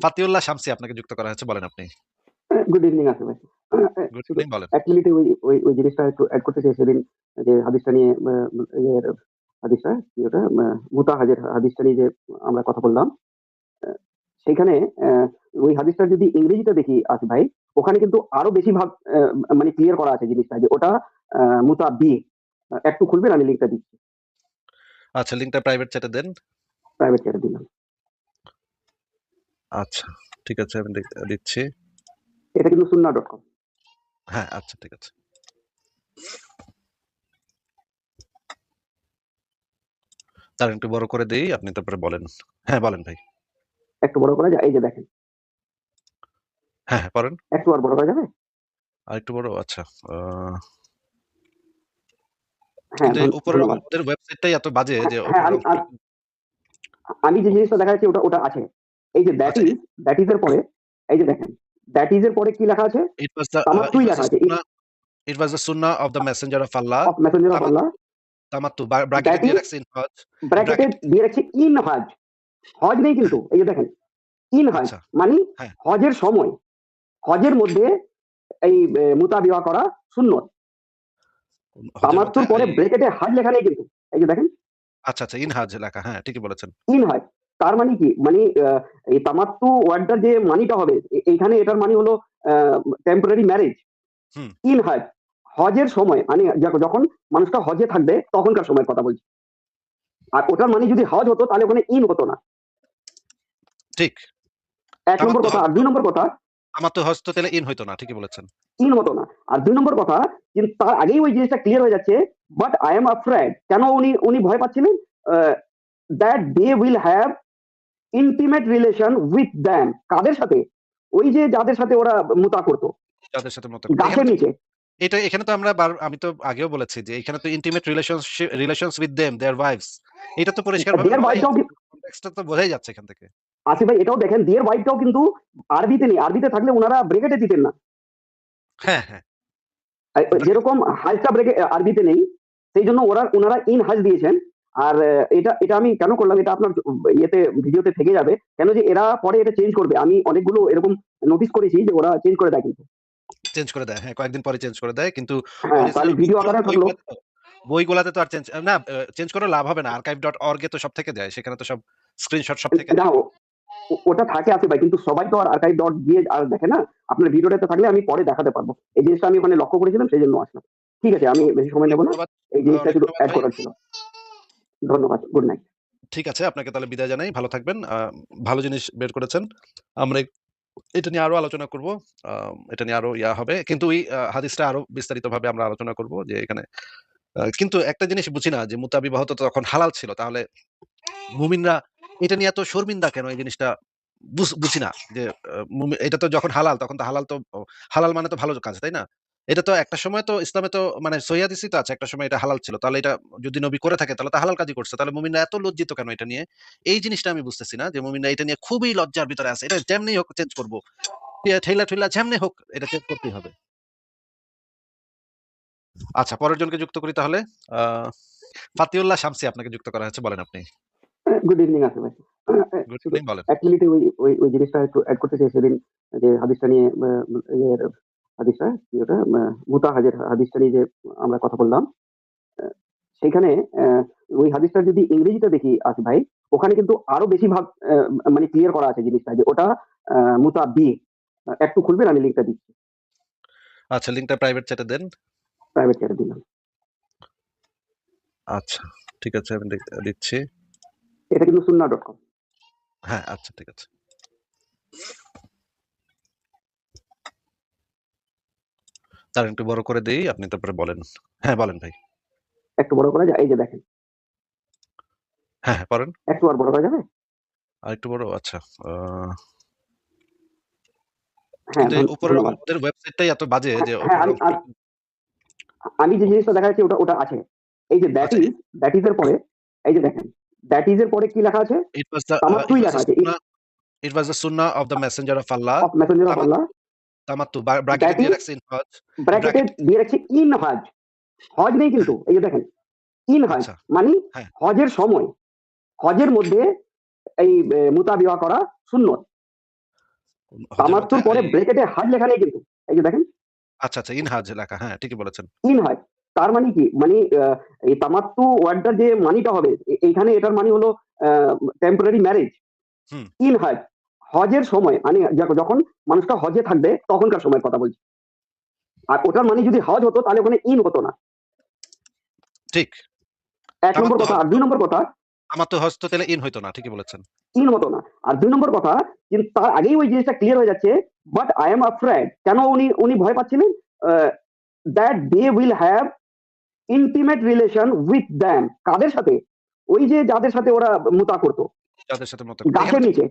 ফাতিউল্লাহ শামসী আপনাকে যুক্ত করা হয়েছে বলেন আপনি। গুড ইভিনিং আসিফ ভাই। গুড ইভনিং বলেন। ১ মিনিটে ওই ওই ওই জিনিসটা একটু এড করতে চাই সেদিন যে হাদিসটা নিয়ে আ হাদিসটা কি ওটা আ মুতাহাজের হাদিসটা নিয়ে যে আমরা কথা বললাম। আ ওই হাদিসটা যদি ইংরেজিতে দেখি আসিফ ভাই, ওখানে কিন্তু আরও বেশি ভাগ মানে ক্লিয়ার করা আছে জিনিসটা যে ওটা আ মুতাব্বি। আ একটু খুলবেন আমি লিংকটা দিচ্ছি। আচ্ছা লিংকটা প্রাইভেট চ্যাটে দেন। প্রাইভেট চ্যাটে দিলাম। আচ্ছা ঠিক আছে আমি দেখ দিচ্ছি। এটা কিন্তু সুন্নাহ.কম। হ্যাঁ, আচ্ছা ঠিক আছে। দাঁড়ান একটু বড় করে দেই, আপনি তারপরে বলেন। হ্যাঁ, বলেন ভাই। একটু বড় করা যায়? এই যে দেখেন। হ্যাঁ, হ্যাঁ, পড়েন। একটু আর বড় করা যাবে? আরেকটু বড়? আচ্ছা। হ্যাঁ, উপরের ওদের ওয়েবসাইটটাই এত বাজে যে হ্যাঁ, আমি আমি যে জিনিসটা দেখাচ্ছি ওটা ওটা আছে। এই যে দ্যাট। ইজ, দ্যাট ইজ এর পরে এই যে দেখেন। দ্যাট ইজ এর পরে কি লেখা আছে? Was the uh, it তামাত্তুই লেখা আছে। it was the sunnah of the messenger of Allah. Of messenger of Allah. তামাত্তু ব্র্যাকেটে দিয়ে রাখছে ইন হজ। ব্র্যাকেট দিয়ে রাখছে ইন হজ। হজ নেই কিন্তু। এই যে দেখেন। ইন হজ আচ্ছা। মানে হ্যাঁ। হজের সময়। হজের মধ্যে এই মুতাবিয়া করা সুন্নত। তামাত্তুর পরে ব্র্যাকেটে হজ লেখা নেই কিন্তু। এই যে দেখেন। আচ্ছা, আচ্ছা ইন হজ লেখা। হ্যাঁ, ঠিকই বলেছেন। In Hajj. তার মানে কি? মানে এই তামাত্তু ওয়ার্ডটার যে মানিটা হবে এইখানে এটার মানে হলো টেম্পোরারি ম্যারেজ। ইন হজ। হজের সময় মানে যখন মানুষটা হজে থাকবে তখনকার সময়ের কথা বলছি। আর ওটার মানে যদি হজ হতো তাহলে ওখানে ইন হতো না। ঠিক। এক নম্বর কথা। আর দুই নম্বর কথা তামাত্তু হজ তো তাহলে ইন হইতো না। ঠিকই বলেছেন। ইন হতো না। আর দুই নম্বর কথা কিন্তু তার আগেই ওই জিনিসটা ক্লিয়ার হয়ে যাচ্ছে। বাট আই এম আফ্রেড কেন উনি উনি ভয় পাচ্ছিলেন? That they will have intimate relation with them কাদের সাথে? ওই যে যাদের সাথে ওরা মুতা করত। যাদের সাথে মত গাছের নিচে। এটা এখানে তো আমরা আমি তো আগেও বলেছি যে এখানে তো ইন্টিমেট রিলেশনশি রিলেশনস উইথ। এটা তো কনটেক্সটটা তো বোঝাই যাচ্ছে এখান থেকে। আসিফ ভাই এটাও দেখেন দেয়ার ওয়াইফটাও কিন্তু আরবিতে নেই। আরবিতে থাকলে উনারা ব্র্যাকেটে দিতেন না। হ্যাঁ, হ্যাঁ। যেরকম হাজটা ব্রেকে আরবিতে নেই। সেই জন্য ওরা উনারা ইন হাজ দিয়েছেন। আর এটা এটা আমি কেন করলাম এটা আপনার ইয়েতে ভিডিওতে থেকে যাবে। কেন যে এরা পরে এটা চেঞ্জ করবে। আমি অনেকগুলো এরকম নোটিস করেছি যে ওরা চেঞ্জ করে দেয় কিন্তু। চেঞ্জ করে দেয়। হ্যাঁ, কয়েকদিন পরে চেঞ্জ করে দেয়। কিন্তু হ্যাঁ, ভিডিও আকারে থাকল। বইগুলাতে তো আর চেঞ্জ না চেঞ্জ করেও লাভ হবে না। archive.org এ তো সব থেকে যায়। সেখানে তো সব স্ক্রিনশট সব থেকে। ওটা থাকে আসিফ ভাই কিন্তু সবাই তো আর আর্কাইভ ডট গিয়ে আর দেখে না। আপনার ভিডিওটাতে থাকলে আমি পরে দেখাতে পারব এই জিনিসটা আমি ওখানে লক্ষ্য করেছিলাম সেই জন্য আসলাম। ঠিক আছে আমি বেশি সময় নেব না। এই জিনিসটা শুধু ভাই। করার ছিল। ধন্যবাদ। Good night. ঠিক আছে। আপনাকে তাহলে বিদায় জানাই। ভালো থাকবেন। ভালো জিনিস বের করেছেন। আমরা এটা নিয়ে আরও আলোচনা করব। এটা নিয়ে আরও ইয়া হবে। কিন্তু ওই হাদিসটা আরও বিস্তারিতভাবে আমরা আলোচনা করব যে এখানে কিন্তু একটা জিনিস বুঝি না যে মুতা বিবাহ তো তখন হালাল ছিল। তাহলে মুমিনরা এটা নিয়ে এত শর্মিন্দা কেন এই জিনিসটা বুঝ না। যে এটা তো যখন হালাল তখন তো হালাল তো হালাল মানে তো ভালো কাজ, তাই না? এটা তো একটা সময় তো ইসলামে তো মানে সহিহ হাদিসই তো আছে। একটা সময় এটা হালাল ছিল। তাহলে এটা যদি নবী করে থাকে তাহলে তো হালাল কাজই করছে। তাহলে মুমিনরা এত লজ্জিত কেন এটা নিয়ে? এই জিনিসটা আমি বুঝতেছি না যে মুমিনরা এটা নিয়ে খুবই লজ্জার ভিতরে আছে। এটা যেমনি হোক চেঞ্জ করব। ইয়া ঠেলা-ঠেলা যেমনি হোক এটা চেঞ্জ করতেই হবে। আচ্ছা পরের জনকে যুক্ত করি তাহলে। আ ফাতিউল্লাহ শামসি আপনাকে যুক্ত করা হয়েছে বলেন আপনি। গুড ইভিনিং আসিফ ভাই। গুড ইভনিং বলেন। ১ মিনিটে ওই ওই জিনিসটা একটু এড করতে চাই সেদিন যে হাদিসটা নিয়ে হাদিসটা কি ওটা মুতাহাজের হাদিসটা নিয়ে যে আমরা কথা বললাম। আ সেইখানে ওই হাদিসটা যদি ইংরেজিতে দেখি আসিফ ভাই, ওখানে কিন্তু আরও বেশি ভাগ মানে ক্লিয়ার করা আছে জিনিসটা যে ওটা আ মুতাব্বি। আ একটু খুলবেন আমি লিংকটা দিচ্ছি। আচ্ছা লিংকটা প্রাইভেট চ্যাটে দেন। প্রাইভেট চ্যাটে দিলাম। আচ্ছা ঠিক আছে আমি দিচ্ছি। এটা কিন্তু সুন্নাহ.কম। হ্যাঁ, আচ্ছা ঠিক আছে। দাঁড়ান একটু বড় করে দেই, আপনি তারপরে বলেন। হ্যাঁ, বলেন ভাই। একটু বড় করা? এই যে দেখেন। হ্যাঁ, হ্যাঁ, পড়েন। একটু আর বড় করা যাবে? আরেকটু বড়? আচ্ছা। হ্যাঁ, উপরের। ওদের ওয়েবসাইটটাই এত বাজে যে হ্যাঁ, আমি আমি যে জিনিসটা দেখাচ্ছি ওটা ওটা আছে। এই যে দ্যাট। ইজ, দ্যাট ইজ এর পরে এই যে দেখেন। দ্যাট ইজ এর পরে কি লেখা আছে? লেখা it was the sunnah of the messenger of of messenger of Allah. বা ব্র্যাকেটে দিয়ে হজ। ব্র্যাকেটে দিয়ে রাখছে ইন হজ। হজ নেই কিন্তু। এই যে দেখেন। ইন হজ আচ্ছা। মানে হ্যাঁ। হজের সময়। হজের মধ্যে এই বে মুতাবিয়া করা। হজের তামাত্তুর পরে ব্র্যাকেটে হাজ লেখা নেই কিন্তু। এই যে দেখেন। আচ্ছা, আচ্ছা ইনহাজ লেখা। হ্যাঁ, ঠিকই বলেছেন। ইন হাজ। তার মানে কি? মানে এই তামাত্তু ওয়ার্ডটার যে মানিটা হবে এইখানে এটার মানে হলো টেম্পোরারি ম্যারেজ। ইন হাজ। হজের সময় মানে যখ যখন মানুষটা হজে থাকবে তখনকার সময়ের কথা বলছি। আর ওটার মানে যদি হজ হতো তাহলে ওখানে ইন হতো না। ঠিক। ১ নম্বর কথা। আর ২ নম্বর কথা তামাত্তু হজ তো তাহলে ইন হইতো না। ঠিকই বলেছেন। ইন হতো না। আর ২ নম্বর কথা কিন্তু তার আগেই ওই জিনিসটা ক্লিয়ার হয়ে যাচ্ছে বাট আই এম আফ্রেড কেন উনি উনি ভয় পাচ্ছিলেন? That they will have intimate relation with them কাদের সাথে? ওই যে যাদের সাথে ওরা মুতা করতো যাদের সাথে মত গাছের নিচে।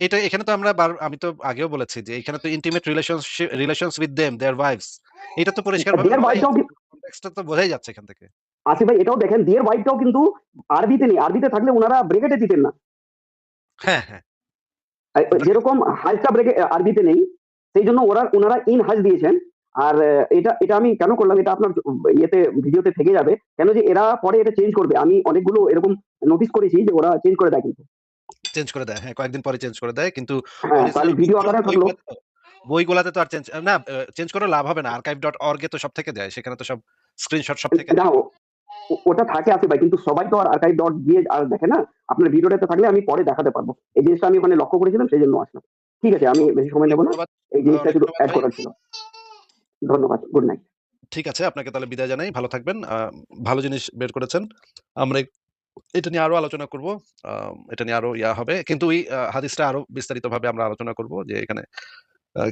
এটা এখানে তো আমরা আমি তো আগেও বলেছি যে এখানে তো intimate relationship relations with them, their wives. এটা তো ওয়াইফটাও কি তো বোঝাই যাচ্ছে এখান থেকে। আসিফ ভাই এটাও দেখেন দেয়ার ওয়াইফটাও কিন্তু আরবিতে নেই। আরবিতে থাকলে উনারা ব্র্যাকেটে দিতেন না। হ্যাঁ, হ্যাঁ। যেরকম হাজটা ব্রেকে আরবিতে নেই, সেইজন্য ওরা ওনারা ইন হাজ দিয়েছেন। আর এটা এটা আমি কেন করলাম এটা আপনার ইয়েতে ভিডিওতে থেকে যাবে। কেন যে এরা পরে এটা চেঞ্জ করবে। আমি অনেকগুলো এরকম নোটিস করেছি যে ওরা চেঞ্জ করে দেয় কিন্তু। চেঞ্জ করে দেয়। হ্যাঁ, কয়েকদিন পরে চেঞ্জ করে দেয়। কিন্তু হ্যাঁ। বইগুলাতে তো আর চেঞ্জ না চেঞ্জ করে লাভ হবে না। archive.org এ তো সব থেকে দেয়। সেখানে তো সব স্ক্রিনশট সব থেকে ওটা থাকে আসিফ ভাই কিন্তু সবাই তো আর আর্কাইভ ডট গিয়ে আর দেখে না। আপনার ভিডিওটাতে থাকলে আমি পরে দেখাতে পারব এই জিনিসটা আমি ওখানে লক্ষ্য করেছিলাম সেজন্য আসলাম। ঠিক আছে আমি বেশি সময় নেব না। এই জিনিসটা শুধু ভাই। করার ছিল। ধন্যবাদ। Good night. ঠিক আছে। আপনাকে তাহলে বিদায় জানাই। ভালো থাকবেন। ভালো জিনিস বের করেছেন। আমরা এটা নিয়ে আরও আলোচনা করব। এটা নিয়ে আরও ইয়া হবে। কিন্তু ওই হাদিসটা আরও বিস্তারিতভাবে আমরা আলোচনা করব যে এখানে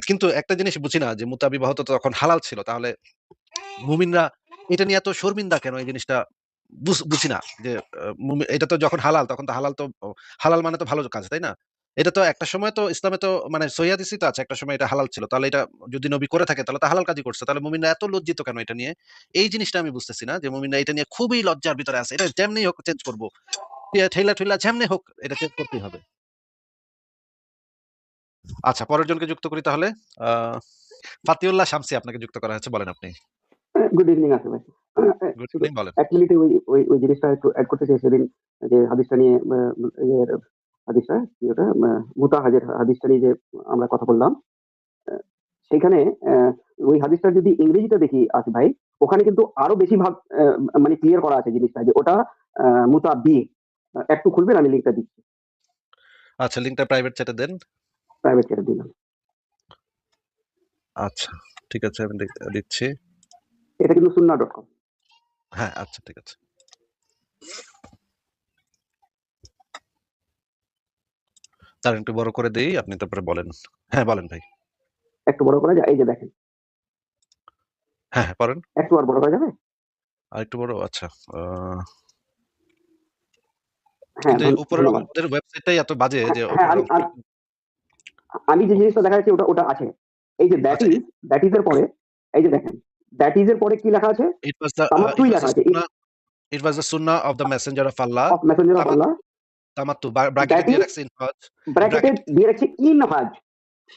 কিন্তু একটা জিনিস বুঝি না যে মুতা বিবাহ তো তখন হালাল ছিল। তাহলে মুমিনরা এটা নিয়ে এত শর্মিন্দা কেন এই জিনিসটা বুঝ না। যে এটা তো যখন হালাল তখন তো হালাল তো হালাল মানে তো ভালো কাজ, তাই না? এটা তো একটা সময় তো ইসলামে তো মানে সহিহ হাদিসই তো আছে। একটা সময় এটা হালাল ছিল। তাহলে এটা যদি নবী করে থাকে তাহলে তো হালাল কাজই করছে। তাহলে মুমিনরা এত লজ্জিত কেন এটা নিয়ে? এই জিনিসটা আমি বুঝতেছি না যে মুমিনরা এটা নিয়ে খুবই লজ্জার ভিতরে আছে। এটা যেমনি হোক চেঞ্জ করব। ইয়া ঠেলা-ঠুইলা যেমনি হোক এটা চেঞ্জ করতেই হবে। আচ্ছা পরের জনকে যুক্ত করি তাহলে। ফাতিউল্লাহ শামসী আপনাকে যুক্ত করা হয়েছে। বলেন আপনি। গুড ইভনিং আসিফ ভাই। আ আ গুড বলেন। ১ মিনিটে ওই ওই জিনিসটা একটু এড করতে চাই সেদিন যে হাদিসটা নিয়ে হাদিসটা কি ওটা মুতা হাজের হাদিসটা নিয়ে যে আমরা কথা বললাম। সেখানে ওই হাদিসটা যদি ইংরেজিতে দেখি আসিফ ভাই, ওখানে কিন্তু আরও বেশি ভাগ মানে ক্লিয়ার করা আছে জিনিসটা যে ওটা মুতা বি। একটু খুলবেন আমি লিংকটা দিচ্ছি। আচ্ছা লিংকটা প্রাইভেট চ্যাটে দেন। প্রাইভেট চ্যাটে দিলাম। আচ্ছা ঠিক আছে আমি দিচ্ছি। এটা কিন্তু সুন্নাহ.com হ্যাঁ, আচ্ছা ঠিক আছে। দাঁড়ান একটু বড় করে দেই। আপনি তারপরে বলেন। হ্যাঁ, বলেন ভাই। একটু বড় করা যায়? এই যে দেখেন। হ্যাঁ, হ্যাঁ, পড়েন। একটু আর বড় করা যাবে? আরেকটু বড়? আচ্ছা। হ্যাঁ, উপরের ওদের ওয়েবসাইটটাই এত বাজে হ্যাঁ, যে হ্যাঁ, আমি যে জিনিসটা দেখা যাচ্ছে ওটা ওটা আছে। এই যে দ্যাট। ইস, দ্যাট ইস এর পরে এই যে দেখেন। দ্যাট ইস এর পরে কি লেখা আছে? Was লেখা আছে। It was the sunnah of the messenger of Allah. Of messenger of Allah. তামাত্তু ব্র্যাকেটে দিয়ে রাখছে ইন হজ। ব্র্যাকেটে দিয়ে রাখছে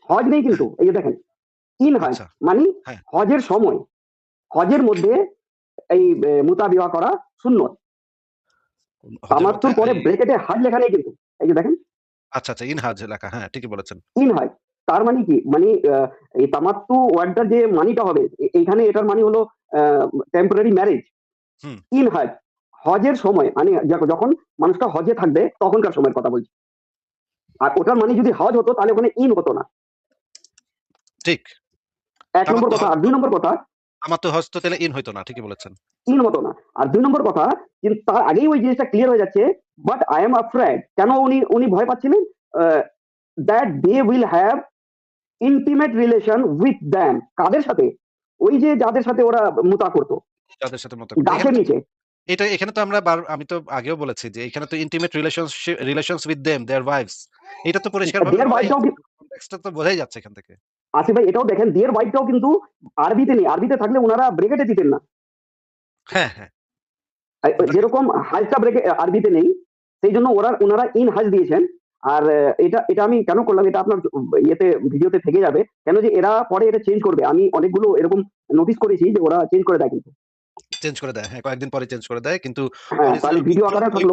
হজ। নেই কিন্তু। এই যে দেখেন। আচ্ছা। মানে হ্যাঁ। হজের সময়। হজের মধ্যে এই মুতা বিবাহ করা সুন্নত। তামাত্তুর পরে ব্র্যাকেটে হাজ লেখা নেই কিন্তু। এই যে দেখেন। আচ্ছা, আচ্ছা ইনহাজ লেখা। হ্যাঁ, ঠিকই বলেছেন। In Hajj. তার মানে কি? মানে এই তামাত্তু ওয়ার্ডটার যে মানিটা হবে এইখানে এটার মানে হলো টেম্পোরারি ম্যারেজ। ইন হুম। হজের সময় মানে যখ যখন মানুষটা হজে থাকবে তখনকার সময়ের কথা বলছি। আর ওটার মানে যদি হজ হতো তাহলে ওখানে ইন হতো না। ঠিক। ১ নম্বর কথা। আর ২ নম্বর কথা তামাত্তু হজ তো তাহলে ইন হইতো না। ঠিকই বলেছেন। ইন হতো না। আর ২ নম্বর কথা কিন্তু তার আগেই ওই জিনিসটা ক্লিয়ার হয়ে যাচ্ছে বাট আই এম আফ্রেড কেন উনি উনি ভয় পাচ্ছিলেন? That they will have intimate relation with them কাদের সাথে? ওই যে যাদের সাথে ওরা মুতা করতো যাদের সাথে মত গাছের নিচে। এটা এখানে তো আমরা আমি তো আগেও বলেছি যে এখানে তো intimate relationship relations with them, their wives. এটা তো পরিষ্কারভাবে দেয়ার বলাই ওয়াইফটাও কি কনটেক্সট টা তো বোঝাই যাচ্ছে এখান থেকে। আসিফ ভাই এটাও দেখেন দেয়ার ওয়াইফটাও কিন্তু আরবিতে নেই। আরবিতে থাকলে উনারা ব্র্যাকেটে দিতেন না। হ্যাঁ, হ্যাঁ। যেরকম হাজটা ব্রেকে আরবিতে নেই। সেইজন্য ওরা ওনারা ইন হাজ দিয়েছেন। আর এটা এটা আমি কেন করলাম এটা আপনার ইয়েতে ভিডিওতে থেকে যাবে। কেন যে এরা পরে এটা চেঞ্জ করবে। আমি অনেকগুলো এরকম নোটিস করেছি যে ওরা চেঞ্জ করে দেয় কিন্তু। চেঞ্জ করে দেয়। হ্যাঁ, কয়েকদিন পরে চেঞ্জ করে দেয়। কিন্তু হ্যাঁ, ভিডিও আকারে থাকল।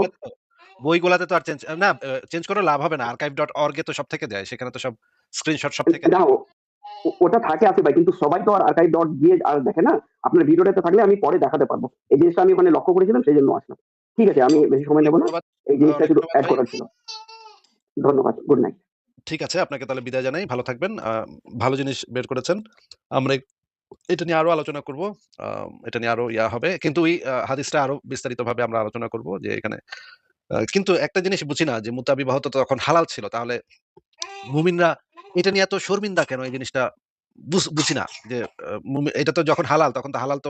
বইগুলাতে তো আর চেঞ্জ না চেঞ্জ করে লাভ হবে না। archive.org এ তো সব থেকে দেয়। সেখানে তো সব স্ক্রিনশট সব থেকে ওটা থাকে আছে ভাই কিন্তু সবাই তো আর আর্কাইভ ডট গিয়ে আর দেখে না আপনার ভিডিওটাতে থাকলে আমি পরে দেখাতে পারব এই জিনিসটা আমি ওখানে লক্ষ্য করেছিলাম সেই জন্য আসলাম ঠিক আছে আমি বেশি সময় নেব না এই জিনিসটা শুধু অ্যাড করার ছিল ধন্যবাদ গুড নাইট ঠিক আছে আপনাকে তাহলে বিদায় জানাই ভালো থাকবেন ভালো জিনিস বের করেছেন আমরা এটা নিয়ে আরও আলোচনা করব। এটা নিয়ে আরও ইয়া হবে। কিন্তু ওই হাদিসটা আরও বিস্তারিত ভাবে আমরা আলোচনা করব যে এখানে কিন্তু একটা জিনিস বুঝি না যে মুতা বিবাহ তো তখন হালাল ছিল। তাহলে মুমিনরা এটা নিয়ে এত শর্মিন্দা কেন? এই জিনিসটা বুঝি না যে এটা তো যখন হালাল, তখন তো হালাল তো,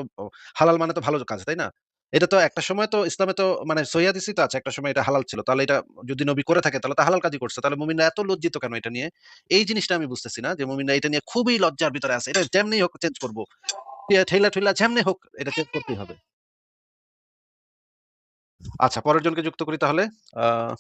হালাল মানে তো ভালো কাজ, তাই না? এটা তো একটা সময় তো ইসলামে তো মানে সৈয়াদিসি তো আছে, একটা সময় এটা হালাল ছিল। তাহলে এটা যদি নবী করে থাকে, তাহলে তো হালাল কাজই করছে। তাহলে মুমিনরা এত লজ্জিত কেন এটা নিয়ে? এই জিনিসটা আমি বুঝতেছি না যে মুমিনরা এটা নিয়ে খুবই লজ্জার ভিতরে আছে। এটা যেমনি হোক চেঞ্জ করব। ঠেলা ঠেলা যেমনি হোক এটা চেঞ্জ করতেই হবে। আচ্ছা পরের জনকে যুক্ত করি তাহলে। আহ